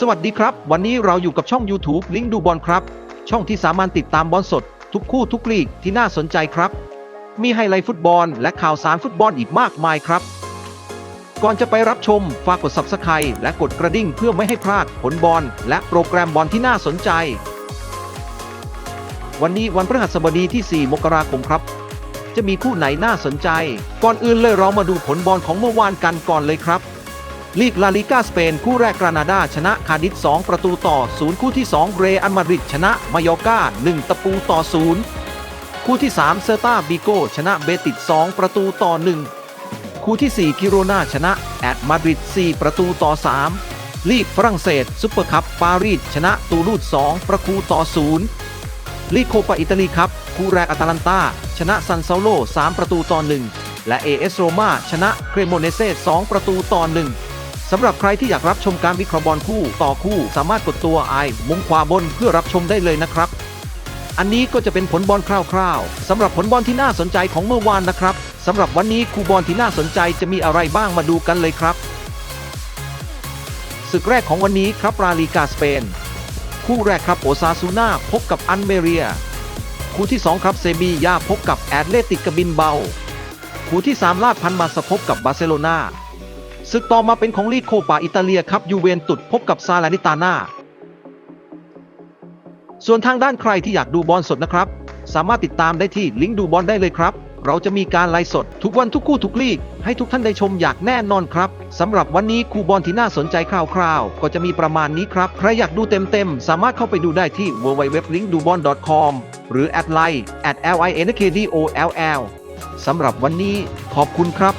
สวัสดีครับ วันนี้เราอยู่กับช่อง YouTube ลิงดูบอลครับ ช่องที่สามารถติดตามบอลสด ทุกคู่ทุกลีกที่น่าสนใจครับ มีไฮไลท์ฟุตบอลและข่าวสารฟุตบอลอีกมากมายครับ ก่อนจะไปรับชมฝากกด Subscribe และกดกระดิ่งเพื่อไม่ให้พลาดผลบอลและโปรแกรมบอลที่น่าสนใจ วันนี้วันพฤหัสบดีที่ 4 มกราคมครับ จะมีคู่ไหนน่าสนใจ ก่อนอื่นเลยเรามาดูผลบอลของเมื่อวานกันก่อนเลยครับ ลีกลาลิกาสเปนคู่แรกกรานาดาชนะคาดิส2ประตูต่อ 0 คู่ที่ 2 เรอัลมาดริดชนะมายอร์กา1ตะปูต่อ 0 คู่ที่ 3 เซอร์ตาบิโกชนะเบติด2ประตูต่อ 1 คู่ที่ 4 กิโรนาชนะแอดมาดริด4ประตูต่อ 3 ลีกฝรั่งเศสซุปเปอร์คัพปารีสชนะตูลูด2ประตูต่อ 0 ลีกโคปาอิตาลีครับคู่แรกอาตาลันตาชนะซันเซาโล3ประตูต่อ 1 และ AS โรมาชนะเครโมเนเซ่2ประตูต่อ 1 สำหรับใครที่อยากรับชมการวิเคราะห์บอลคู่ต่อคู่สามารถกดตัวไอมุมขวาบนเพื่อรับชมได้เลยนะครับ อันนี้ก็จะเป็นผลบอลคร่าวๆสำหรับผลบอลที่น่าสนใจของเมื่อวานนะครับสำหรับวันนี้คู่บอลที่น่าสนใจจะมีอะไรบ้างมาดูกันเลยครับศึกแรกของวันนี้ครับลาลีกาสเปน คู่แรกครับโอซาซูนาพบกับอันเมเรีย คู่ที่ 2 ครับเซบียาพบกับแอตเลติกกบินเบา คู่ที่ 3 ลาดพันมาสพบกับบาร์เซโลนา ศึกต่อมาเป็นของลีกโคปาอิตาเลียครับยูเวนตุสพบกับซาลานิตานาส่วนทางด้านใครที่อยากดูบอลสดนะครับ สามารถติดตามได้ที่ลิงก์ดูบอลได้เลยครับ เราจะมีการไลฟ์สด ทุกวันทุกคู่ทุกลีก ให้ทุกท่านได้ชมอย่างแน่นอนครับสำหรับวันนี้คู่บอลที่น่าสนใจคร่าวๆ ก็จะมีประมาณนี้ครับ ใครอยากดูเต็มๆ สามารถเข้าไปดูได้ที่ www.linkdubon.com หรือ at line at linkdoll สำหรับวันนี้ขอบคุณครับ